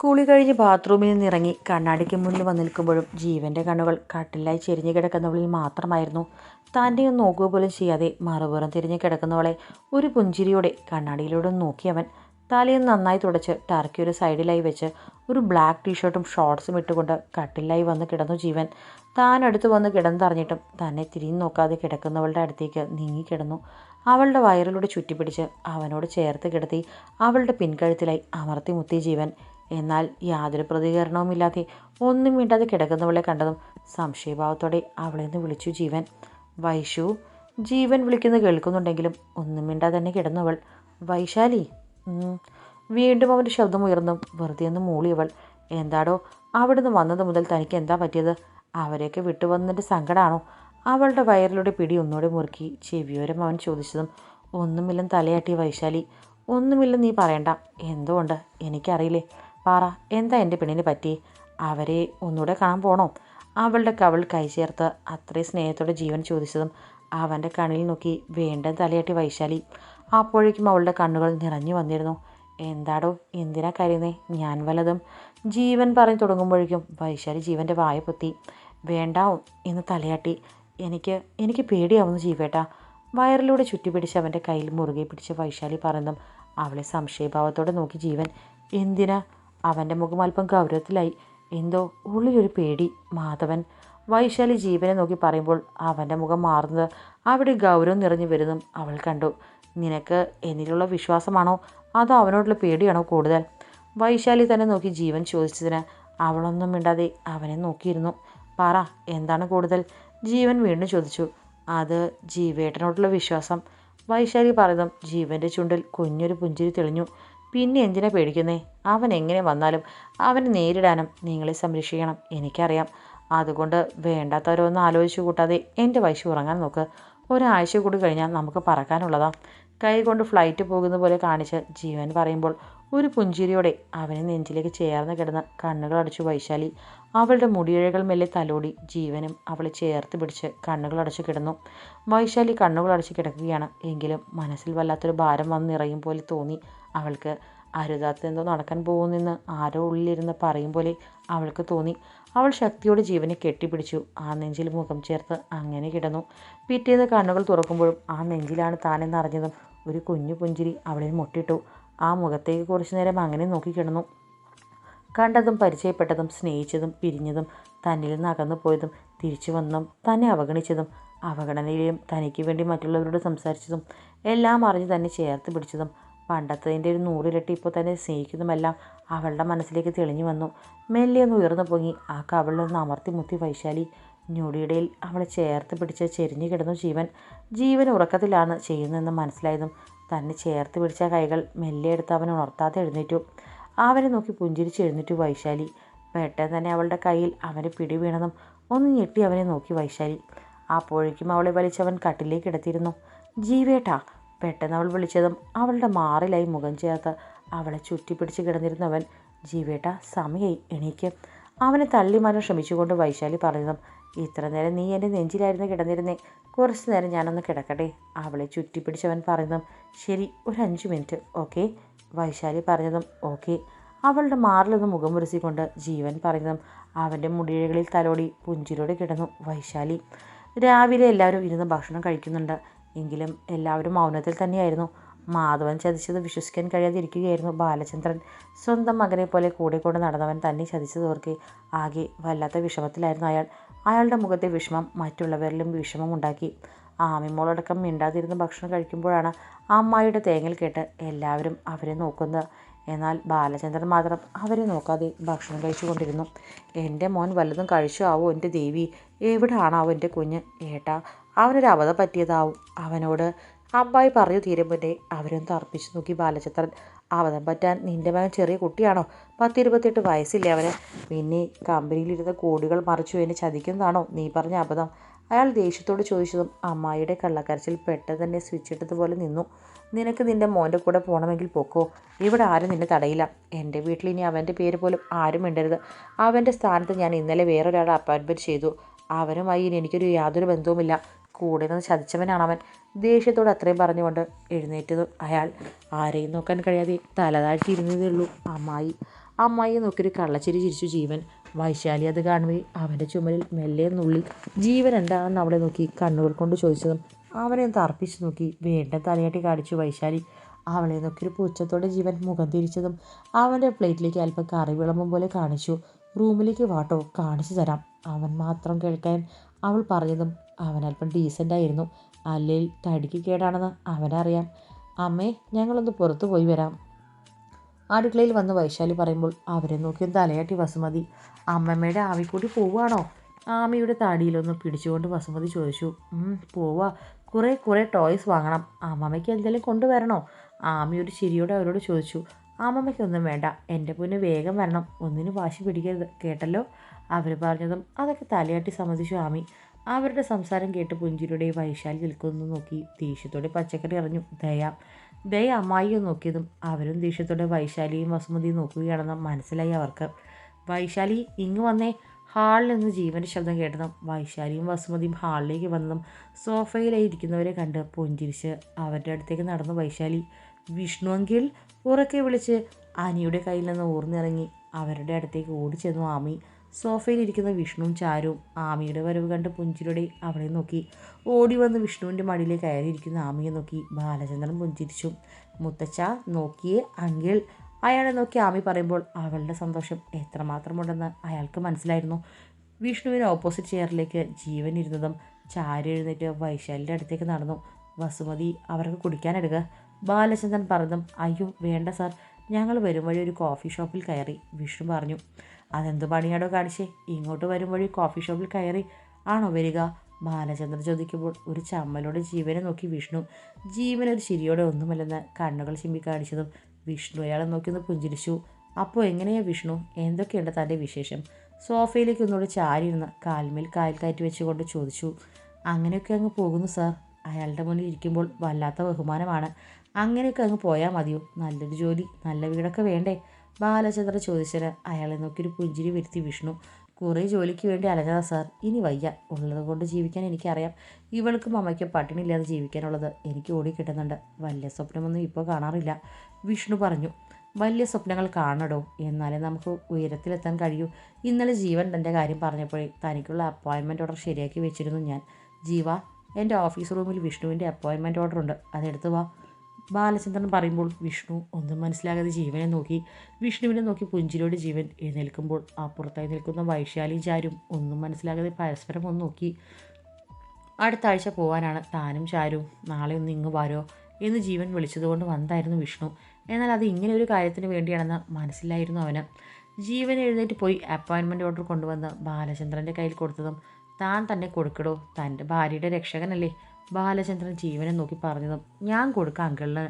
കുളി കഴിഞ്ഞ് ബാത്റൂമിൽ നിന്നിറങ്ങി കണ്ണാടിക്ക് മുന്നിൽ വന്ന് നിൽക്കുമ്പോഴും ജീവന്റെ കണ്ണുകൾ കട്ടിലായി ചെരിഞ്ഞു കിടക്കുന്നവളിൽ മാത്രമായിരുന്നു. താന്റെ ഒന്ന് നോക്കുക പോലും ചെയ്യാതെ മറുപുറം തിരിഞ്ഞു കിടക്കുന്നവളെ ഒരു പുഞ്ചിരിയോടെ കണ്ണാടിയിലൂടെ നോക്കിയവൻ തലയും നന്നായി തുടച്ച് ടർക്കി ഒരു സൈഡിലായി വെച്ച് ഒരു ബ്ലാക്ക് ടീഷർട്ടും ഷോർട്സും ഇട്ടുകൊണ്ട് കട്ടിലായി വന്ന് കിടന്നു ജീവൻ. താൻ അടുത്ത് വന്ന് കിടന്നറിഞ്ഞിട്ടും തന്നെ തിരിഞ്ഞു നോക്കാതെ കിടക്കുന്നവളുടെ അടുത്തേക്ക് നീങ്ങിക്കിടന്നു അവളുടെ വയറിലൂടെ ചുറ്റിപ്പിടിച്ച് അവനോട് ചേർത്ത് കിടത്തി അവളുടെ പിൻകഴുത്തിലായി അമർത്തി മുത്തി ജീവൻ. എന്നാൽ യാതൊരു പ്രതികരണവുമില്ലാതെ ഒന്നും മിണ്ടാതെ കിടക്കുന്നവളെ കണ്ടതും സംശയഭാവത്തോടെ അവളെ നിന്ന് വിളിച്ചു ജീവൻ. വൈഷു ജീവൻ വിളിക്കുന്നത് കേൾക്കുന്നുണ്ടെങ്കിലും ഒന്നും മിണ്ടാതെ തന്നെ കിടന്നവൾ. വൈശാലി വീണ്ടും അവന്റെ ശബ്ദം ഉയർന്നു. വെറുതെ ഒന്ന് മൂളിയവൾ. എന്താടോ അവിടുന്ന് വന്നത് മുതൽ തനിക്ക് എന്താ പറ്റിയത്? അവരെയൊക്കെ വിട്ടുവന്നതിന്റെ സങ്കടമാണോ അവളുടെ വയറിലൂടെ പിടി ഒന്നുകൂടെ മുറുക്കി ചെവിയോരം അവൻ ചോദിച്ചതും ഒന്നുമില്ലെന്ന് തലയാട്ടി വൈശാലി. ഒന്നുമില്ലെന്ന് നീ പറയണ്ട. എന്തുകൊണ്ട്? എനിക്കറിയില്ലേ. പാറ എന്താ എന്റെ പെണ്ണിന് പറ്റി? അവരെ ഒന്നുകൂടെ കാണാൻ പോണോ? അവളുടെ കവൾ കൈ ചേർത്ത് അത്രയും സ്നേഹത്തോടെ ജീവൻ ചോദിച്ചതും അവന്റെ കണ്ണിൽ നോക്കി വേണ്ട തലയാട്ടി വൈശാലി. അപ്പോഴേക്കും അവളുടെ കണ്ണുകൾ നിറഞ്ഞു വന്നിരുന്നു. എന്താടോ എന്തിനാ കരുതുന്നേ ഞാൻ വല്ലതും ജീവൻ പറഞ്ഞു തുടങ്ങുമ്പോഴേക്കും വൈശാലി ജീവന്റെ വായ പൊത്തി. വേണ്ടാവും എന്ന് തലയാട്ടി. എനിക്ക് എനിക്ക് പേടിയാവുന്നു ജീവേട്ടാ. വയറിലൂടെ ചുറ്റി പിടിച്ച് അവന്റെ കയ്യിൽ മുറുകെ പിടിച്ച് വൈശാലി പറയുന്നതും അവളെ സംശയഭാവത്തോടെ നോക്കി ജീവൻ. എന്തിനാ? അവന്റെ മുഖം അല്പം ഗൗരവത്തിലായി. എന്തോ ഉള്ളിലൊരു പേടി. മാധവൻ വൈശാലി ജീവനെ നോക്കി പറയുമ്പോൾ അവന്റെ മുഖം മാറുന്നത് അവിടെ ഗൗരവം നിറഞ്ഞു വരുന്നതും അവൾ കണ്ടു. നിനക്ക് എന്നിലുള്ള വിശ്വാസമാണോ? അതോ അവനോടുള്ള പേടിയാണോ കൂടുതൽ? വൈശാലി തന്നെ നോക്കി ജീവൻ ചോദിച്ചതിന് അവളൊന്നും മിണ്ടാതെ അവനെ നോക്കിയിരുന്നു. പറ എന്താണ് കൂടുതൽ? ജീവൻ വീണ്ടും ചോദിച്ചു. അത് ജീവേട്ടനോടുള്ള വിശ്വാസം. വൈശാലി പറഞ്ഞതും ജീവന്റെ ചുണ്ടിൽ കുഞ്ഞൊരു പുഞ്ചിരി തെളിഞ്ഞു. പിന്നെ എന്തിനാ പേടിക്കുന്നേ? അവൻ എങ്ങനെ വന്നാലും അവനെ നേരിടാനും നിങ്ങളെ സംരക്ഷിക്കണം. എനിക്കറിയാം. അതുകൊണ്ട് വേണ്ടാത്തവരൊന്നും ആലോചിച്ച് കൂട്ടാതെ എന്റെ വയസ്സ് ഉറങ്ങാൻ നോക്ക്. ഒരാഴ്ച കൂടി കഴിഞ്ഞാൽ നമുക്ക് പറക്കാനുള്ളതാ. കൈ കൊണ്ട് ഫ്ലൈറ്റ് പോകുന്ന പോലെ കാണിച്ച് ജീവൻ പറയുമ്പോൾ ഒരു പുഞ്ചിരിയോടെ അവനെ നെഞ്ചിലേക്ക് ചേർന്ന് കിടന്ന് കണ്ണുകൾ അടച്ചു വൈശാലി അവളുടെ മുടിയിഴകൾ മെല്ലെ തലോടി ജീവനും അവളെ ചേർത്ത് പിടിച്ച് കണ്ണുകൾ അടച്ചു കിടന്നു. വൈശാലി കണ്ണുകൾ അടച്ചു കിടക്കുകയാണ്. എങ്കിലും മനസ്സിൽ വല്ലാത്തൊരു ഭാരം വന്ന് നിറയും പോലെ തോന്നി. അവൾക്ക് അരുതാത്ത എന്തോ നടക്കാൻ പോകുന്നെന്ന് ആരോ ഉള്ളിലിരുന്ന് പറയും പോലെ അവൾക്ക് തോന്നി. അവൾ ശക്തിയോടെ ജീവനെ കെട്ടിപ്പിടിച്ചു. ആ നെഞ്ചിൽ മുഖം ചേർത്ത് അങ്ങനെ കിടന്നു. പിറ്റേന്ന് കണ്ണുകൾ തുറക്കുമ്പോഴും ആ നെഞ്ചിലാണ് താനെന്നറിഞ്ഞതും ഒരു കുഞ്ഞു പുഞ്ചിരി അവളിൽ മുട്ടിട്ടു. ആ മുഖത്തേക്ക് കുറച്ചു നേരം അങ്ങനെ നോക്കി കിടന്നു. കണ്ടതും പരിചയപ്പെട്ടതും സ്നേഹിച്ചതും പിരിഞ്ഞതും തന്നിൽ നിന്ന് അകന്നു പോയതും തിരിച്ചു വന്നതും തന്നെ അവഗണിച്ചതും അവഗണനയിലും തനിക്ക് വേണ്ടി മറ്റുള്ളവരോട് സംസാരിച്ചതും എല്ലാം അറിഞ്ഞ് തന്നെ ചേർത്ത് പിടിച്ചതും പണ്ടത്തതിന്റെ ഒരു നൂറിരട്ടി ഇപ്പോൾ തന്നെ സ്നേഹിക്കുന്നതുമെല്ലാം അവളുടെ മനസ്സിലേക്ക് തെളിഞ്ഞു വന്നു. മെല്ലെ ഒന്ന് ഉയർന്നു പൊങ്ങി. ആ കവളിൽ നിന്ന് അമർത്തി മുത്തി വൈശാലി. ഞൊടിയിടയിൽ അവളെ ചേർത്ത് പിടിച്ച് ചെരിഞ്ഞു കിടന്നു ജീവൻ. ജീവൻ ഉറക്കത്തിലാണ് ചെയ്യുന്നതെന്ന് മനസ്സിലായതും തന്നെ ചേർത്ത് പിടിച്ച കൈകൾ മെല്ലെ എടുത്ത് അവൻ ഉണർത്താതെ എഴുന്നേറ്റു. അവനെ നോക്കി പുഞ്ചിരിച്ച് എഴുന്നേറ്റു വൈശാലി. പെട്ടെന്ന് തന്നെ അവളുടെ കയ്യിൽ അവനെ പിടി വീണതും ഒന്ന് ഞെട്ടി അവനെ നോക്കി വൈശാലി. അപ്പോഴേക്കും അവളെ വലിച്ചവൻ കട്ടിലേക്ക് കിടത്തിയിരുന്നു. ജീവേട്ടാ പെട്ടെന്ന് അവൾ വിളിച്ചതും അവളുടെ മാറിലായി മുഖം ചേർത്ത് അവളെ ചുറ്റിപ്പിടിച്ച് കിടന്നിരുന്നവൻ ജീവേട്ട സമയായി എണീക്ക്. അവനെ തള്ളി മാറാൻ ശ്രമിച്ചുകൊണ്ട് വൈശാലി പറഞ്ഞതും ഇത്ര നേരം നീ എന്റെ നെഞ്ചിലായിരുന്നു കിടന്നിരുന്നേ കുറച്ച് നേരം ഞാനൊന്ന് കിടക്കട്ടെ അവളെ ചുറ്റിപ്പിടിച്ചവൻ പറഞ്ഞതും ശരി ഒരു അഞ്ച് മിനിറ്റ് ഓക്കെ വൈശാലി പറഞ്ഞതും ഓക്കെ അവളുടെ മാറിലൊന്ന് മുഖം മുറിച്ചിക്കൊണ്ട് ജീവൻ പറഞ്ഞതും അവന്റെ മുടിയിഴകളിൽ തലോടി പുഞ്ചിരോടെ കിടന്നു വൈശാലി. രാവിലെ എല്ലാവരും ഇരുന്ന് ഭക്ഷണം കഴിക്കുന്നുണ്ട്. എങ്കിലും എല്ലാവരും മൗനത്തിൽ തന്നെയായിരുന്നു. മാധവൻ ചതിച്ചത് വിശ്വസിക്കാൻ കഴിയാതിരിക്കുകയായിരുന്നു ബാലചന്ദ്രൻ. സ്വന്തം മകനെ പോലെ കൂടെ കൊണ്ട് നടന്നവൻ തന്നെ ചതിച്ചതോർക്കെ ആകെ വല്ലാത്ത വിഷമത്തിലായിരുന്നു അയാൾ. അയാളുടെ മുഖത്തെ വിഷമം മറ്റുള്ളവരിലും വിഷമം ഉണ്ടാക്കി ആമിമോളടക്കം മിണ്ടാതിരുന്ന് ഭക്ഷണം കഴിക്കുമ്പോഴാണ് അമ്മായിയുടെ തേങ്ങൽ കേട്ട് എല്ലാവരും അവരെ നോക്കുന്നത്. എന്നാൽ ബാലചന്ദ്രൻ മാത്രം അവരെ നോക്കാതെ ഭക്ഷണം കഴിച്ചുകൊണ്ടിരുന്നു. എന്റെ മോൻ വല്ലതും കഴിച്ചു ആവോ എന്റെ ദേവി? എവിടെയാണാവോ എന്റെ കുഞ്ഞ്? ഏട്ടാ അവനൊരു അവധ പറ്റിയതാവും. അവനോട് അമ്പായി പറഞ്ഞു തീരും മുന്നേ അവരൊന്ന് തർപ്പിച്ചു നോക്കി ബാലചന്ദ്രൻ. അവധം പറ്റാൻ നിന്റെ മകൻ ചെറിയ കുട്ടിയാണോ? പത്തിരുപത്തെട്ട് വയസ്സില്ലേ അവന്? പിന്നെ കമ്പനിയിലിരുന്ന കോടികൾ മറിച്ചു എന്നെ ചതിക്കുന്നതാണോ? നീ പറഞ്ഞ അബദ്ധം. അയാൾ ദേഷ്യത്തോട് ചോദിച്ചതും അമ്മായിയുടെ കള്ളക്കരച്ചിൽ പെട്ടെന്ന് തന്നെ സ്വിച്ച് ഇട്ടതുപോലെ നിന്നു. നിനക്ക് നിന്റെ മോന്റെ കൂടെ പോകണമെങ്കിൽ പൊക്കോ. ഇവിടെ ആരും നിന്നെ തടയില്ല. എന്റെ വീട്ടിൽ ഇനി അവന്റെ പേര് പോലും ആരും ഇണ്ടരുത് അവന്റെ സ്ഥാനത്ത് ഞാൻ ഇന്നലെ വേറൊരാളെ അപ്പോയിൻമെന്റ് ചെയ്തു. അവനുമായി ഇനി എനിക്കൊരു യാതൊരു ബന്ധവുമില്ല. കൂടെ നിന്ന് ചതിച്ചവനാണ് അവൻ. ദേഷ്യത്തോട് അത്രയും പറഞ്ഞുകൊണ്ട് എഴുന്നേറ്റത് അയാൾ ആരെയും നോക്കാൻ കഴിയാതെ തലതാഴ്ത്തി ഇരുന്നതേ ഉള്ളൂ. അമ്മായി. അമ്മായിയെ നോക്കിയൊരു കള്ളച്ചിരി ചിരിച്ചു ജീവൻ. വൈശാലി അത് കാണുമ്പോൾ അവന്റെ ചുമലിൽ മെല്ലെ നുള്ളി ജീവൻ എന്താണെന്ന് അവളെ നോക്കി കണ്ണുകൾ കൊണ്ട് ചോദിച്ചതും അവനെ തർപ്പിച്ച് നോക്കി വേണ്ട തലയാട്ടി കാണിച്ചു വൈശാലി. അവളെ നോക്കിയൊരു പുച്ഛത്തോടെ ജീവൻ മുഖം തിരിച്ചതും അവന്റെ പ്ലേറ്റിലേക്ക് അല്പം കറി വിളമ്പും പോലെ കാണിച്ചു. റൂമിലേക്ക് വാട്ടോ കാണിച്ചു തരാം. അവൻ മാത്രം കേൾക്കാൻ അവൾ പറഞ്ഞതും അവൻ അല്പം ഡീസന്റായിരുന്നു അല്ലെങ്കിൽ തടിക്ക് കേടാണെന്ന് അവനറിയാം. അമ്മേ ഞങ്ങളൊന്ന് പുറത്ത് പോയി വരാം. അടുക്കളയിൽ വന്ന് വൈശാലി പറയുമ്പോൾ അവരെ നോക്കി തലയാട്ടി വസുമതി. അമ്മമ്മയുടെ ആവിക്കൂട്ടി പോവുകയാണോ? ആമയുടെ താടിയിലൊന്ന് പിടിച്ചുകൊണ്ട് വസുമതി ചോദിച്ചു. പോവാ. കുറേ കുറേ ടോയ്സ് വാങ്ങണം. അമ്മമ്മയ്ക്ക് എന്തെങ്കിലും കൊണ്ടുവരണോ? ആമയൊരു ചിരിയോടെ അവരോട് ചോദിച്ചു. അമ്മമ്മയ്ക്കൊന്നും വേണ്ട. എന്റെ പൊന്ന് വേഗം വരണം. ഒന്നിനും വാശി പിടിക്കരുത്. കേട്ടല്ലോ? അവർ പറഞ്ഞതും അതൊക്കെ തലയാട്ടി സമ്മതിച്ചു ആമി. അവരുടെ സംസാരം കേട്ട് പുഞ്ചിരിയുടെ വൈശാലി നിൽക്കുന്നു നോക്കി ദേഷ്യത്തോടെ പച്ചക്കറി അറിഞ്ഞു. ദയ ദയ അമ്മായിയെ നോക്കിയതും അവരും ദേഷ്യത്തോടെ വൈശാലിയും വസുമതിയും നോക്കുകയാണെന്ന് മനസ്സിലായി അവർക്ക്. വൈശാലി ഇങ്ങ് വന്നേ. ഹാളിൽ നിന്ന് ജീവന്റെ ശബ്ദം കേട്ടതും വൈശാലിയും വസുമതിയും ഹാളിലേക്ക് വന്നതും സോഫയിലായി ഇരിക്കുന്നവരെ കണ്ട് പുഞ്ചിരിച്ച് അവരുടെ അടുത്തേക്ക് നടന്നു വൈശാലി. വിഷ്ണു അങ്കിൾ ഉറക്കെ വിളിച്ച് അനിയുടെ കയ്യിൽ നിന്ന് ഊർന്നിറങ്ങി അവരുടെ അടുത്തേക്ക് ഓടിച്ചെന്നു ആമി. സോഫയിലിരിക്കുന്ന വിഷ്ണുവും ചാരുവും ആമിയുടെ വരവ് കണ്ട് പുഞ്ചിരിയുടെ അവളെ നോക്കി. ഓടി വന്ന് വിഷ്ണുവിന്റെ മടിയിലേക്ക് കയറിയിരിക്കുന്ന ആമിയെ നോക്കി. ബാലചന്ദ്രൻ പുഞ്ചിരിച്ചു. മുത്തച്ഛ നോക്കിയേ അങ്കിൾ. അയാളെ നോക്കി ആമി പറയുമ്പോൾ അവളുടെ സന്തോഷം എത്രമാത്രമുണ്ടെന്ന് അയാൾക്ക് മനസ്സിലായിരുന്നു. വിഷ്ണുവിന് ഓപ്പോസിറ്റ് ചെയറിലേക്ക് ജീവൻ ഇരുന്നതും ചാരി എഴുന്നേറ്റ് വൈശാലിന്റെ അടുത്തേക്ക് നടന്നു. വസുമതി അവർക്ക് കുടിക്കാനെടുക്കുക ബാലചന്ദ്രൻ പറഞ്ഞതും അയ്യോ വേണ്ട സാർ ഞങ്ങൾ വരും വഴി ഒരു കോഫി ഷോപ്പിൽ കയറി വിഷ്ണു പറഞ്ഞു. അതെന്ത് പണിയാണോ കാണിച്ചേ? ഇങ്ങോട്ട് വരും വഴി കോഫി ഷോപ്പിൽ കയറി. ആണോ വരിക? ബാലചന്ദ്രൻ ചോദിക്കുമ്പോൾ ഒരു ചമ്മലോടെ ജീവനെ നോക്കി വിഷ്ണു. ജീവൻ ഒരു ചിരിയോടെ ഒന്നുമല്ലെന്ന് കണ്ണുകൾ ചിമ്മി കാണിച്ചതും വിഷ്ണു അയാളെ നോക്കി ഒന്ന് പുഞ്ചിരിച്ചു. അപ്പോൾ എങ്ങനെയാ വിഷ്ണു? എന്തൊക്കെയുണ്ട് തന്റെ വിശേഷം? സോഫയിലേക്ക് ഒന്നുകൂടെ ചാരിയിരുന്ന് കാൽമേൽ കാൽ കയറ്റി വെച്ചുകൊണ്ട് ചോദിച്ചു. അങ്ങനെയൊക്കെ അങ്ങ് പോകുന്നു സാർ. അയാളുടെ മുന്നിൽ ഇരിക്കുമ്പോൾ വല്ലാത്ത ബഹുമാനമാണ്. അങ്ങനെയൊക്കെ അങ്ങ് പോയാൽ മതിയോ? നല്ലൊരു ജോലി നല്ല വീടൊക്കെ വേണ്ടേ? ബാലചന്ദ്ര ചോദിച്ചത് അയാളെ നോക്കി ഒരു പുഞ്ചിരി വരുത്തി വിഷ്ണു. കുറേ ജോലിക്ക് വേണ്ടി അലഞ്ഞതാ സാർ. ഇനി വയ്യ. ഉള്ളത് കൊണ്ട് ജീവിക്കാൻ എനിക്കറിയാം. ഇവൾക്കും അമ്മയ്ക്കും പട്ടിണിയില്ലാതെ ജീവിക്കാനുള്ളത് എനിക്ക് ഓടി കിട്ടുന്നുണ്ട്. വലിയ സ്വപ്നമൊന്നും ഇപ്പോൾ കാണാറില്ല. വിഷ്ണു പറഞ്ഞു വലിയ സ്വപ്നങ്ങൾ കാണടോ എന്നാലേ നമുക്ക് ഉയരത്തിലെത്താൻ കഴിയൂ. ഇന്നലെ ജീവൻ തന്റെ കാര്യം പറഞ്ഞപ്പോഴേ തനിക്കുള്ള അപ്പോയിൻമെന്റ് ഓർഡർ ശരിയാക്കി വെച്ചിരുന്നു ഞാൻ. ജീവ എന്റെ ഓഫീസ് റൂമിൽ വിഷ്ണുവിന്റെ അപ്പോയിൻമെന്റ് ഓർഡർ ഉണ്ട്. അതെടുത്ത് വാ. ബാലചന്ദ്രൻ പറയുമ്പോൾ വിഷ്ണു ഒന്നും മനസ്സിലാകാതെ ജീവനെ നോക്കി. വിഷ്ണുവിനെ നോക്കി പുഞ്ചിരിയോട് ജീവൻ എഴുന്നേൽക്കുമ്പോൾ അപ്പുറത്തായി നിൽക്കുന്ന വൈശാലിയും ചാരും ഒന്നും മനസ്സിലാകാതെ പരസ്പരം ഒന്ന് നോക്കി. അടുത്ത ആഴ്ച പോകാനാണ് താനും ചാരും നാളെ ഒന്ന് ഇങ്ങ് വരോ എന്ന് ജീവൻ വിളിച്ചതുകൊണ്ട് വന്നായിരുന്നു വിഷ്ണു. എന്നാൽ അത് ഇങ്ങനെ ഒരു കാര്യത്തിന് വേണ്ടിയാണെന്ന് മനസ്സിലായിരുന്നു അവന്. ജീവൻ എഴുന്നേറ്റ് പോയി അപ്പോയിൻമെന്റ് ഓർഡർ കൊണ്ടുവന്ന് ബാലചന്ദ്രന്റെ കയ്യിൽ കൊടുത്തതും താൻ തന്നെ കൊടുക്കടോ. തന്റെ ഭാര്യയുടെ രക്ഷകനല്ലേ? ബാലചന്ദ്രൻ ജീവനെ നോക്കി പറഞ്ഞതും ഞാൻ കൊടുക്കാം അങ്കിളിന്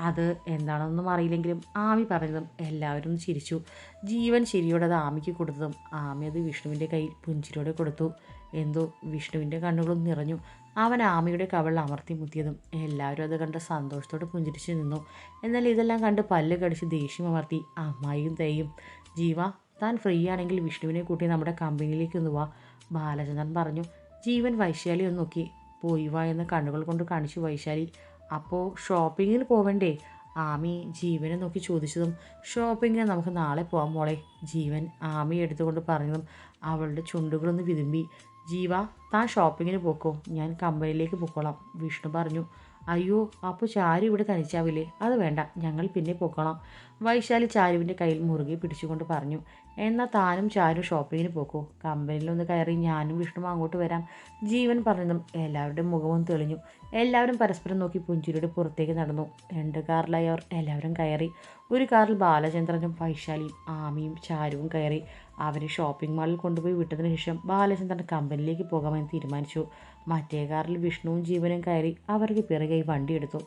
അത് എന്താണെന്നൊന്നും അറിയില്ലെങ്കിലും ആമി പറഞ്ഞതും എല്ലാവരും ചിരിച്ചു. ജീവൻ ശരിയോടെ അത് ആമിക്ക് കൊടുത്തതും ആമി അത് വിഷ്ണുവിന്റെ കയ്യിൽ പുഞ്ചിരിയോടെ കൊടുത്തു. എന്തോ വിഷ്ണുവിന്റെ കണ്ണുകളും നിറഞ്ഞു. അവൻ ആമയുടെ കവളിൽ അമർത്തി മുത്തിയതും എല്ലാവരും അത് കണ്ട് സന്തോഷത്തോടെ പുഞ്ചിരിച്ചു നിന്നു. എന്നാൽ ഇതെല്ലാം കണ്ട് പല്ല് കടിച്ച് ദേഷ്യം അമർത്തി അമ്മായിയും തേയും. ജീവ താൻ ഫ്രീ ആണെങ്കിൽ വിഷ്ണുവിനെ കൂട്ടി നമ്മുടെ കമ്പനിയിലേക്ക് ഒന്ന് വാ ബാലചന്ദ്രൻ പറഞ്ഞു. ജീവൻ വൈശാലി ഒന്ന് നോക്കി. പോയി വാ എന്ന് കണ്ണുകൾ കൊണ്ട് കാണിച്ചു വൈശാലി. അപ്പോൾ ഷോപ്പിങ്ങിന് പോവണ്ടേ? ആമി ജീവനെ നോക്കി ചോദിച്ചതും ഷോപ്പിങ്ങിന് നമുക്ക് നാളെ പോകാം മോളെ ജീവൻ ആമി എടുത്തുകൊണ്ട് പറഞ്ഞതും അവളുടെ ചുണ്ടുകളൊന്ന് വിതുമ്പി ജീവ താൻ ഷോപ്പിങ്ങിന് പോക്കോ ഞാൻ കമ്പനിയിലേക്ക് പോക്കോളാം വിഷ്ണു പറഞ്ഞു. അയ്യോ അപ്പോൾ ചാരു ഇവിടെ തനിച്ചാവില്ലേ? അത് വേണ്ട ഞങ്ങൾ പിന്നെ പൊക്കോളാം വൈശാലി ചാരുവിന്റെ കയ്യിൽ മുറുകെ പിടിച്ചുകൊണ്ട് പറഞ്ഞു. എന്നാൽ താനും ചാരും ഷോപ്പിങ്ങിന് പോക്കോ? കമ്പനിയിലൊന്ന് കയറി ഞാനും വിഷ്ണു അങ്ങോട്ട് വരാം. ജീവൻ പറഞ്ഞതും എല്ലാവരുടെയും മുഖവും തെളിഞ്ഞു. എല്ലാവരും പരസ്പരം നോക്കി പുഞ്ചിരിയുടെ പുറത്തേക്ക് നടന്നു. രണ്ട് കാറിലായി അവർ എല്ലാവരും കയറി. ഒരു കാറിൽ ബാലചന്ദ്രനും വൈശാലിയും ആമിയും ചാരുവും കയറി. അവരെ ഷോപ്പിംഗ് മാളിൽ കൊണ്ടുപോയി വിട്ടതിന് ശേഷം ബാലചന്ദ്രൻ കമ്പനിയിലേക്ക് പോകാമെന്ന് തീരുമാനിച്ചു. മറ്റേ കാറിൽ വിഷ്ണുവും ജീവനും കയറി അവർക്ക് പിറകെ വണ്ടി എടുത്തു.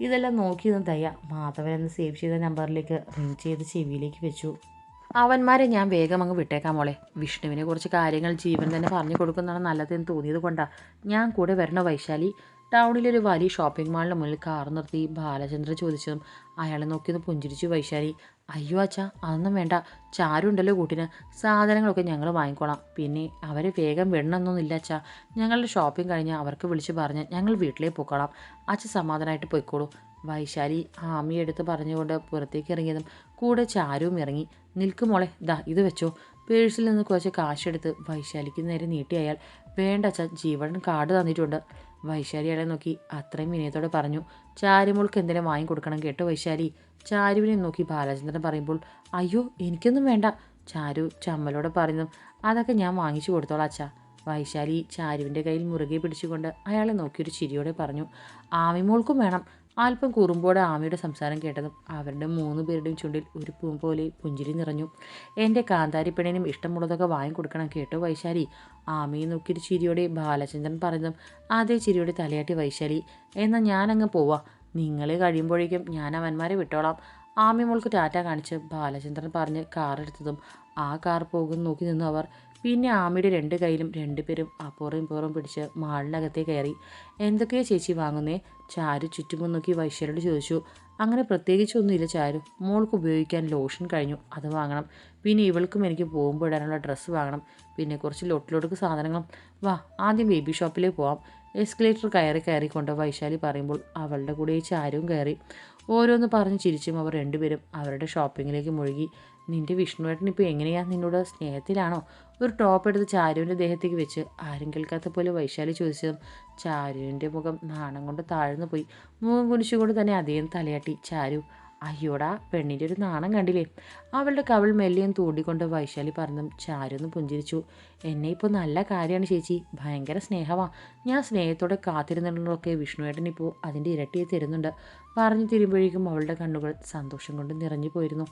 ഇതെല്ലാം നോക്കിയതും തയ്യ മാധവൻ എന്ന് സേവ് ചെയ്ത നമ്പറിലേക്ക് റിങ് ചെയ്ത് ചെവിയിലേക്ക് വെച്ചു. അവന്മാരെ ഞാൻ വേഗം അങ്ങ് വിട്ടേക്കാം മോളെ. വിഷ്ണുവിനെ കുറിച്ച് കാര്യങ്ങൾ ജീവൻ തന്നെ പറഞ്ഞു കൊടുക്കുന്നതാണ് നല്ലതെന്ന് തോന്നിയത് കൊണ്ടാണ് ഞാൻ കൂടെ വരണോ വൈശാലി? ടൗണിലൊരു വലിയ ഷോപ്പിംഗ് മാളിന് മുന്നിൽ കാർ നിർത്തി ബാലചന്ദ്ര ചോദിച്ചതും അയാളെ നോക്കിയത് പുഞ്ചിരിച്ചു വൈശാലി. അയ്യോ അച്ഛാ അതൊന്നും വേണ്ട. ചാരുണ്ടല്ലോ കൂട്ടിന്. സാധനങ്ങളൊക്കെ ഞങ്ങൾ വാങ്ങിക്കോളാം. പിന്നെ അവരെ വേഗം വിടണമെന്നൊന്നുമില്ല അച്ഛാ. ഞങ്ങളുടെ ഷോപ്പിംഗ് കഴിഞ്ഞ് അവർക്ക് വിളിച്ച് പറഞ്ഞ് ഞങ്ങൾ വീട്ടിലേ പോയിക്കോളാം അച്ഛ സമാധാനമായിട്ട് പോയിക്കോളൂ. വൈശാലി ആമിയെടുത്ത് പറഞ്ഞുകൊണ്ട് പുറത്തേക്ക് ഇറങ്ങിയതും കൂടെ ചാരുവും ഇറങ്ങി. നിൽക്കുമോളെ ദാ ഇത് വെച്ചോ. പേഴ്സിൽ നിന്ന് കുറച്ച് കാശെടുത്ത് വൈശാലിക്ക് നേരെ നീട്ടി അയാൾ. വേണ്ട അച്ഛ ജീവൻ കാർഡ് തന്നിട്ടുണ്ട്. വൈശാലി അയാളെ നോക്കി. അത്രയും വിനയത്തോടെ പറഞ്ഞു. ചാരുമോൾക്ക് എന്തെങ്കിലും വാങ്ങി കൊടുക്കണം കേട്ടോ വൈശാലി. ചാരുവിനെ നോക്കി ബാലചന്ദ്രൻ പറയുമ്പോൾ അയ്യോ എനിക്കൊന്നും വേണ്ട. ചാരു ചമ്മലോടെ പറയുന്നു. അതൊക്കെ ഞാൻ വാങ്ങിച്ചു കൊടുത്തോളാം അച്ഛാ. വൈശാലി ചാരുവിന്റെ കയ്യിൽ മുറുകെ പിടിച്ചുകൊണ്ട് അയാളെ നോക്കിയൊരു ചിരിയോടെ പറഞ്ഞു. ആമിമോൾക്കും വേണം. അല്പം കുറുമ്പോടെ ആമയുടെ സംസാരം കേട്ടതും അവരുടെ മൂന്ന് പേരുടെയും ചുണ്ടിൽ ഒരു പൂ പോലെ പുഞ്ചിരി നിറഞ്ഞു. എന്റെ കാന്താരിപ്പെണ്ണിനും ഇഷ്ടമുള്ളതൊക്കെ വാങ്ങിക്കൊടുക്കണം കേട്ടോ വൈശാലി. ആമയെ നോക്കിയൊരു ചിരിയോടെ ബാലചന്ദ്രൻ പറഞ്ഞതും അതേ ചിരിയോടെ തലയാട്ടി വൈശാലി. എന്നാൽ ഞാനങ്ങ് പോവാ. നിങ്ങൾ കഴിയുമ്പോഴേക്കും ഞാൻ അവന്മാരെ വിട്ടോളാം. ആമി മോൾക്ക് ടാറ്റ കാണിച്ച് ബാലചന്ദ്രൻ പറഞ്ഞ് കാറെടുത്തതും ആ കാർ പോകും നോക്കി നിന്നു അവർ. പിന്നെ ആമിയുടെ രണ്ട് കയ്യിലും രണ്ടുപേരും അപ്പുറം ഇപ്പുറം പിടിച്ച് മാളിനകത്തേ കയറി. എന്തൊക്കെയാ ചേച്ചി വാങ്ങുന്നേ? ചാരു ചുറ്റുമും നോക്കി വൈശ്വരോട് ചോദിച്ചു. അങ്ങനെ പ്രത്യേകിച്ചൊന്നുമില്ല ചാരു. മോൾക്ക് ഉപയോഗിക്കാൻ ലോഷൻ കഴിഞ്ഞു. അത് വാങ്ങണം. പിന്നെ ഇവൾക്കും എനിക്ക് പോകുമ്പോൾ ഇടാനുള്ള ഡ്രസ്സ് വാങ്ങണം. പിന്നെ കുറച്ച് ലൊട്ടിലൊടുക്ക് സാധനങ്ങളും. വാ ആദ്യം ബേബി ഷോപ്പിലേ പോവാം. എസ്കലേറ്റർ കയറി കയറിക്കൊണ്ട് വൈശാലി പറയുമ്പോൾ അവളുടെ കൂടെ ചാരുവും കയറി. ഓരോന്ന് പറഞ്ഞ് ചിരിച്ചും അവർ രണ്ടുപേരും അവരുടെ ഷോപ്പിങ്ങിലേക്ക് മുഴുകി. നിന്റെ വിഷ്ണുവേട്ടൻ ഇപ്പോൾ എങ്ങനെയാ നിന്നോട് സ്നേഹത്തിലാണോ? ഒരു ടോപ്പ് എടുത്ത് ചാരുവിന്റെ ദേഹത്തേക്ക് വെച്ച് ആരും കേൾക്കാത്ത പോലെ വൈശാലി ചോദിച്ചതും ചാരുവിന്റെ മുഖം നാണം കൊണ്ട് താഴ്ന്നു പോയി. മുഖം കുനിച്ചുകൊണ്ട് തന്നെ അദ്ദേഹം തലയാട്ടി ചാരു അയ്യോടാ പെണ്ണിന്റെ ഒരു നാണം കണ്ടില്ലേ? അവളുടെ കവൾ മെല്ലിയും തൂണ്ടിക്കൊണ്ട് വൈശാലി പറഞ്ഞും ചാരുന്ന് പുഞ്ചിരിച്ചു. എന്നെ ഇപ്പോൾ നല്ല കാര്യമാണ് ചേച്ചി. ഭയങ്കര സ്നേഹമാണ് ഞാൻ സ്നേഹത്തോടെ കാത്തിരുന്നുള്ളതൊക്കെ വിഷ്ണുവേട്ടൻ ഇപ്പോൾ അതിന്റെ ഇരട്ടിയെ തരുന്നുണ്ട്. പറഞ്ഞു തിരുമ്പോഴേക്കും അവളുടെ കണ്ണുകൾ സന്തോഷം കൊണ്ട് നിറഞ്ഞു പോയിരുന്നു.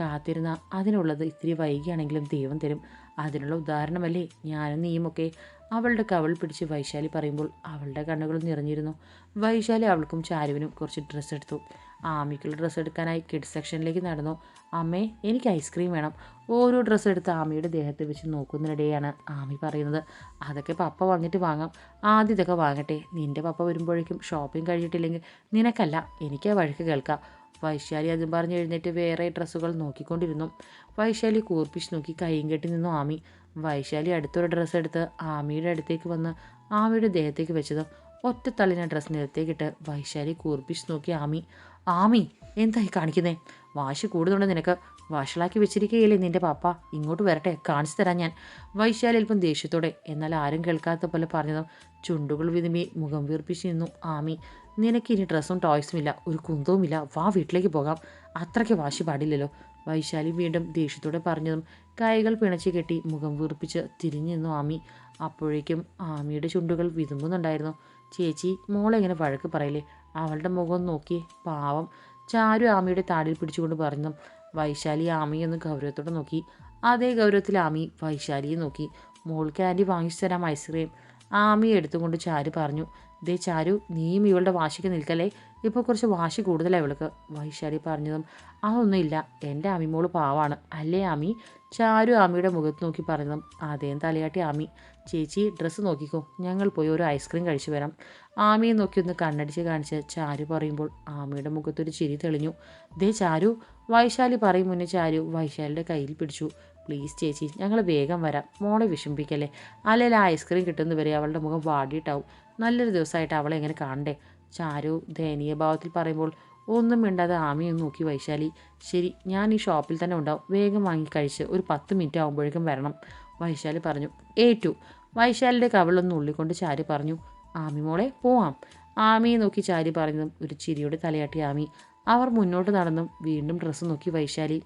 കാത്തിരുന്ന അതിനുള്ളത് ഇത്തിരി വൈകിയാണെങ്കിലും ദൈവം തരും. അതിനുള്ള ഉദാഹരണമല്ലേ ഞാനും നീയുമൊക്കെ? അവളുടെ കവൾ പിടിച്ച് വൈശാലി പറയുമ്പോൾ അവളുടെ കണ്ണുകൾ നിറഞ്ഞിരുന്നു. വൈശാലി അവൾക്കും ചാരുവിനും കുറച്ച് ഡ്രസ്സ് എടുത്തു. ആമിക്കുള്ള ഡ്രസ്സ് എടുക്കാനായി കിഡ്സ് സെക്ഷനിലേക്ക് നടന്നു. അമ്മേ എനിക്ക് ഐസ്ക്രീം വേണം. ഓരോ ഡ്രസ്സ് എടുത്ത് ആമിയുടെ ദേഹത്ത് വെച്ച് നോക്കുന്നതിനിടെയാണ് ആമി പറയുന്നത്. അതൊക്കെ പപ്പ വന്നിട്ട് വാങ്ങാം. ആദ്യം ഇതൊക്കെ വാങ്ങട്ടെ. നിന്റെ പപ്പ വരുമ്പോഴേക്കും ഷോപ്പിംഗ് കഴിഞ്ഞിട്ടില്ലെങ്കിൽ നിനക്കല്ല എനിക്ക് വഴക്ക് കേൾക്കാം. വൈശാലി അതും പറഞ്ഞ് എഴുന്നേറ്റ് വേറെ ഡ്രസ്സുകൾ നോക്കിക്കൊണ്ടിരുന്നു. വൈശാലി കൂർപ്പിച്ച് നോക്കി കൈയും കെട്ടി നിന്നു ആമി. വൈശാലി അടുത്തൊരു ഡ്രസ്സ് എടുത്ത് ആമിയുടെ അടുത്തേക്ക് വന്ന് ആമിയുടെ ദേഹത്തേക്ക് വെച്ചത് ഒറ്റ തള്ളിന ഡ്രസ്സ് നിരത്തേക്കിട്ട് വൈശാലി കൂർപ്പിച്ച് നോക്കി ആമി. ആമി എന്തായി കാണിക്കുന്നേ? വാശി കൂടുതലുണ്ട് നിനക്ക്. വഷളാക്കി വെച്ചിരിക്കുകയില്ലേ നിന്റെ പാപ്പ. ഇങ്ങോട്ട് വരട്ടെ കാണിച്ചു തരാം ഞാൻ. വൈശാലി അല്പം ദേഷ്യത്തോടെ എന്നാൽ ആരും കേൾക്കാത്ത പോലെ പറഞ്ഞതും ചുണ്ടുകൾ വിതുമി മുഖം വീർപ്പിച്ച് നിന്നു ആമി. നിനക്ക് ഇനി ഡ്രസ്സും ടോയ്സും ഇല്ല ഒരു കുന്തവുമില്ല വാ വീട്ടിലേക്ക് പോകാം. അത്രയ്ക്ക് വാശി പാടില്ലല്ലോ. വൈശാലി വീണ്ടും ദേഷ്യത്തോടെ പറഞ്ഞതും കൈകൾ പിണച്ച് കെട്ടി മുഖം വീർപ്പിച്ച് തിരിഞ്ഞു നിന്നു ആമി. അപ്പോഴേക്കും ആമിയുടെ ചുണ്ടുകൾ വിതുമ്പുന്നുണ്ടായിരുന്നു. ചേച്ചി മോളെങ്ങനെ വഴക്ക് പറയില്ലേ? അവളുടെ മുഖം നോക്കി പാവം. ചാരു ആമിയുടെ താടിയിൽ പിടിച്ചുകൊണ്ട് പറഞ്ഞു വൈശാലി ആമിയൊന്ന് ഗൗരവത്തോടെ നോക്കി. അതേ ഗൗരവത്തിൽ ആമി വൈശാലിയെ നോക്കി. മോൾക്ക് ആന്റി വാങ്ങിച്ചു തരാം ഐസ്ക്രീം. ആമി എടുത്തുകൊണ്ട് ചാരു പറഞ്ഞു ദേ ചാരു നീയും ഇവളുടെ വാശിക്ക് നിൽക്കല്ലേ? ഇപ്പോൾ കുറച്ച് വാശി കൂടുതലാണ് ഇവൾക്ക്. വൈശാലി പറഞ്ഞതും അതൊന്നുമില്ല. എന്റെ ആമിമോൾ പാവാണ്. അല്ലേ ആമി? ചാരു ആമിയുടെ മുഖത്ത് നോക്കി പറഞ്ഞതും ആദ്യം തലയാട്ടി ആമി ചേച്ചി ഡ്രസ്സ് നോക്കിക്കോ ഞങ്ങൾ പോയി ഒരു ഐസ്ക്രീം കഴിച്ചു വരാം. ആമിയെ നോക്കി ഒന്ന് കണ്ണടിച്ച് കാണിച്ച് ചാരു പറയുമ്പോൾ ആമിയുടെ മുഖത്തൊരു ചിരി തെളിഞ്ഞു. ദേ ചാരു വൈശാലി പറയും മുന്നേ ചാരു വൈശാലിയുടെ കയ്യിൽ പിടിച്ചു. പ്ലീസ് ചേച്ചി ഞങ്ങൾ വേഗം വരാം. മോളെ വിഷമിപ്പിക്കല്ലേ. അല്ലെങ്കിൽ ഐസ്ക്രീം കിട്ടുന്നവരെ അവളുടെ മുഖം വാടിയിട്ടാവും. നല്ലൊരു ദിവസമായിട്ട് അവളെ എങ്ങനെ കാണണ്ടേ? ചാരു ദയനീയ ഭാവത്തിൽ പറയുമ്പോൾ ഒന്നും മിണ്ടാതെ ആമിയൊന്ന് നോക്കി വൈശാലി. ശരി ഞാൻ ഈ ഷോപ്പിൽ തന്നെ ഉണ്ടാവും. വേഗം വാങ്ങി കഴിച്ച് ഒരു പത്ത് മിനിറ്റ് ആകുമ്പോഴേക്കും വരണം വൈശാലി പറഞ്ഞു. ഏറ്റു വൈശാലിയുടെ കവളൊന്ന് ഉള്ളിക്കൊണ്ട് ചാരി പറഞ്ഞു. ആമി മോളെ പോവാം. ആമിയെ നോക്കി ചാരി പറഞ്ഞതും ഒരു ചിരിയോടെ തലയാട്ടി ആമി. അവർ മുന്നോട്ട് നടന്നും വീണ്ടും ഡ്രസ്സ് നോക്കി വൈശാലി.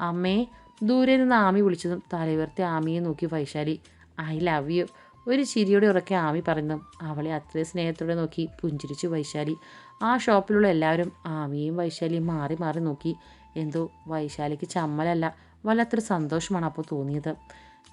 അമ്മേ ദൂരെ നിന്ന് ആമി വിളിച്ചതും തലയുയർത്തി ആമിയെ നോക്കി വൈശാലി. I love you. ഒരു ചിരിയോടെ ഉറക്കെ ആമി പറഞ്ഞതും അവളെ അത്രയും സ്നേഹത്തോടെ നോക്കി പുഞ്ചിരിച്ചു വൈശാലി. ആ ഷോപ്പിലുള്ള എല്ലാവരും ആമിയും വൈശാലിയും മാറി മാറി നോക്കി. എന്തോ വൈശാലിക്ക് ചമ്മലല്ല വല്ലാത്തൊരു സന്തോഷമാണ് അപ്പോൾ തോന്നിയത്.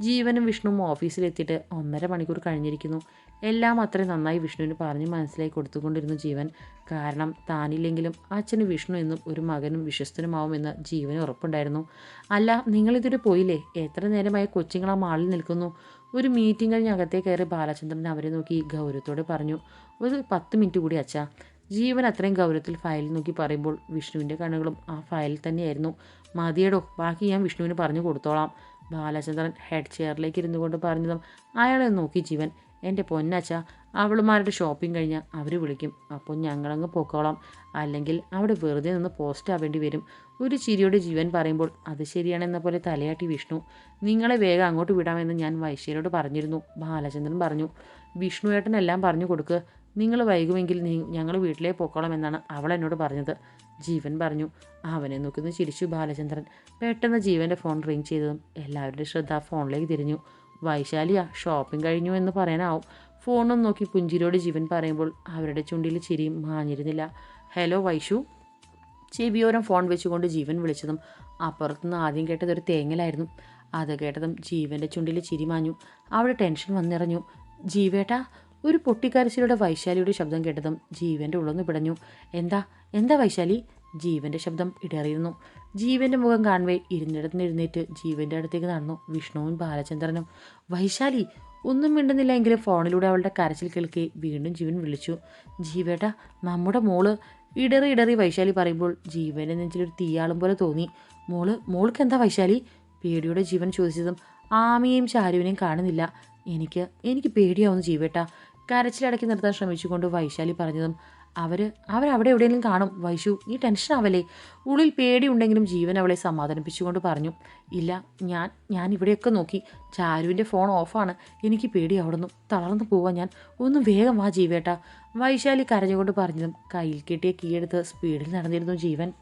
ജീവനും വിഷ്ണുവും ഓഫീസിലെത്തിയിട്ട് ഒന്നര മണിക്കൂർ കഴിഞ്ഞിരിക്കുന്നു. എല്ലാം അത്രയും നന്നായി വിഷ്ണുവിന് പറഞ്ഞ് മനസ്സിലാക്കി കൊടുത്തുകൊണ്ടിരുന്നു ജീവൻ. കാരണം താനില്ലെങ്കിലും അച്ഛന് വിഷ്ണു എന്നും ഒരു മകനും വിശ്വസ്തനുമാവുമെന്ന് ജീവന് ഉറപ്പുണ്ടായിരുന്നു. അല്ല നിങ്ങളിതൊരു പോയില്ലേ? എത്ര നേരമായി കൊച്ചുങ്ങൾ ആ മാളിൽ നിൽക്കുന്നു? ഒരു മീറ്റിംഗ് കഴിഞ്ഞ് അകത്തേ കയറി ബാലചന്ദ്രൻ അവരെ നോക്കി ഗൗരവത്തോടെ പറഞ്ഞു. ഒരു പത്ത് മിനിറ്റ് കൂടി അച്ഛാ. ജീവൻ അത്രയും ഗൗരവത്തിൽ ഫയൽ നോക്കി പറയുമ്പോൾ വിഷ്ണുവിന്റെ കണ്ണുകളും ആ ഫയലിൽ തന്നെയായിരുന്നു. മതിയടോ ബാക്കി ഞാൻ വിഷ്ണുവിന് പറഞ്ഞു കൊടുത്തോളാം. ബാലചന്ദ്രൻ ഹെഡ് ചെയറിലേക്ക് ഇരുന്നു കൊണ്ട് പറഞ്ഞതും അയാളെ നോക്കി ജീവൻ. എന്റെ പൊന്നച്ച അവളുമാരുടെ ഷോപ്പിംഗ് കഴിഞ്ഞാൽ അവർ വിളിക്കും. അപ്പോൾ ഞങ്ങളങ്ങ് പൊക്കോളാം. അല്ലെങ്കിൽ അവിടെ വെറുതെ നിന്ന് പോസ്റ്റ് ആവേണ്ടി വരും. ഒരു ചിരിയോട് ജീവൻ പറയുമ്പോൾ അത് ശരിയാണെന്ന പോലെ തലയാട്ടി വിഷ്ണു. നിങ്ങളെ വേഗം അങ്ങോട്ട് വിടാമെന്ന് ഞാൻ വൈശ്യരോട് പറഞ്ഞിരുന്നു ബാലചന്ദ്രൻ പറഞ്ഞു. വിഷ്ണു ഏട്ടനെല്ലാം പറഞ്ഞു കൊടുക്ക്. നിങ്ങൾ വൈകുമെങ്കിൽ ഞങ്ങൾ വീട്ടിലേക്ക് പോക്കോളാമെന്നാണ് അവൾ എന്നോട് പറഞ്ഞത്. ജീവൻ പറഞ്ഞു. അവനെ നോക്കുന്ന ചിരിച്ചു ബാലചന്ദ്രൻ. പെട്ടെന്ന് ജീവന്റെ ഫോൺ റിങ് ചെയ്തതും എല്ലാവരുടെയും ശ്രദ്ധ ഫോണിലേക്ക് തിരിഞ്ഞു. വൈശാലിയ ഷോപ്പിംഗ് കഴിഞ്ഞു എന്ന് പറയാനാവും. ഫോണും നോക്കി പുഞ്ചിരിയോട് ജീവൻ പറയുമ്പോൾ അവരുടെ ചുണ്ടിൽ ചിരിയും മാഞ്ഞിരുന്നില്ല. ഹലോ വൈഷു. ചെവിയോരം ഫോൺ വെച്ചുകൊണ്ട് ജീവൻ വിളിച്ചതും അപ്പുറത്തുനിന്ന് ആദ്യം കേട്ടത് ഒരു തേങ്ങലായിരുന്നു. അത് കേട്ടതും ജീവന്റെ ചുണ്ടിൽ ചിരി മാഞ്ഞു. അവിടെ ടെൻഷൻ വന്നിറഞ്ഞു. ജീവേട്ടാ ഒരു പൊട്ടിക്കരച്ചിലൂടെ വൈശാലിയുടെ ശബ്ദം കേട്ടതും ജീവന്റെ ഉള്ളൊന്ന് പിടഞ്ഞു. എന്താ? എന്താ വൈശാലി? ജീവന്റെ ശബ്ദം ഇടറിയിരുന്നു. ജീവന്റെ മുഖം കാണവേ ഇരുന്നിടത്തിന് എഴുന്നേറ്റ് ജീവന്റെ അടുത്തേക്ക് നടന്നു. വിഷ്ണുവും ബാലചന്ദ്രനും. വൈശാലി ഒന്നും മിണ്ടുന്നില്ല എങ്കിലും ഫോണിലൂടെ അവളുടെ കരച്ചിൽ കേൾക്കെ വീണ്ടും ജീവൻ വിളിച്ചു. ജീവേട്ട നമ്മുടെ മോൾ. ഇടറി ഇടറി വൈശാലി പറയുമ്പോൾ ജീവന്റെ നെഞ്ചിലൊരു തീയാളും പോലെ തോന്നി. മോൾ മോൾക്ക് എന്താ വൈശാലി? പേടിയോടെ ജീവൻ ചോദിച്ചതും ആമിയെയും ചാരുവിനെയും കാണുന്നില്ല. എനിക്ക് എനിക്ക് പേടിയാവുന്നു ജീവേട്ട. കരച്ചിലടക്കി നിർത്താൻ ശ്രമിച്ചുകൊണ്ട് വൈശാലി പറഞ്ഞതും അവർ അവരവിടെ എവിടെയെങ്കിലും കാണും. വൈശു നീ ടെൻഷൻ ആവല്ലേ? ഉള്ളിൽ പേടിയുണ്ടെങ്കിലും ജീവൻ അവളെ സമാധാനിപ്പിച്ചുകൊണ്ട് പറഞ്ഞു ഇല്ല ഞാൻ ഞാൻ ഇവിടെയൊക്കെ നോക്കി. ചാരുവിന്റെ ഫോൺ ഓഫാണ് എനിക്ക് പേടി അവിടുന്ന് തളർന്നു പോവാൻ ഞാൻ. ഒന്ന് വേഗം വാ ജീവേട്ട. വൈശാലി കരഞ്ഞുകൊണ്ട് പറഞ്ഞതും കയ്യിൽ കെട്ടിയ കീയെടുത്ത് സ്പീഡിൽ നടന്നിരുന്നു ജീവൻ.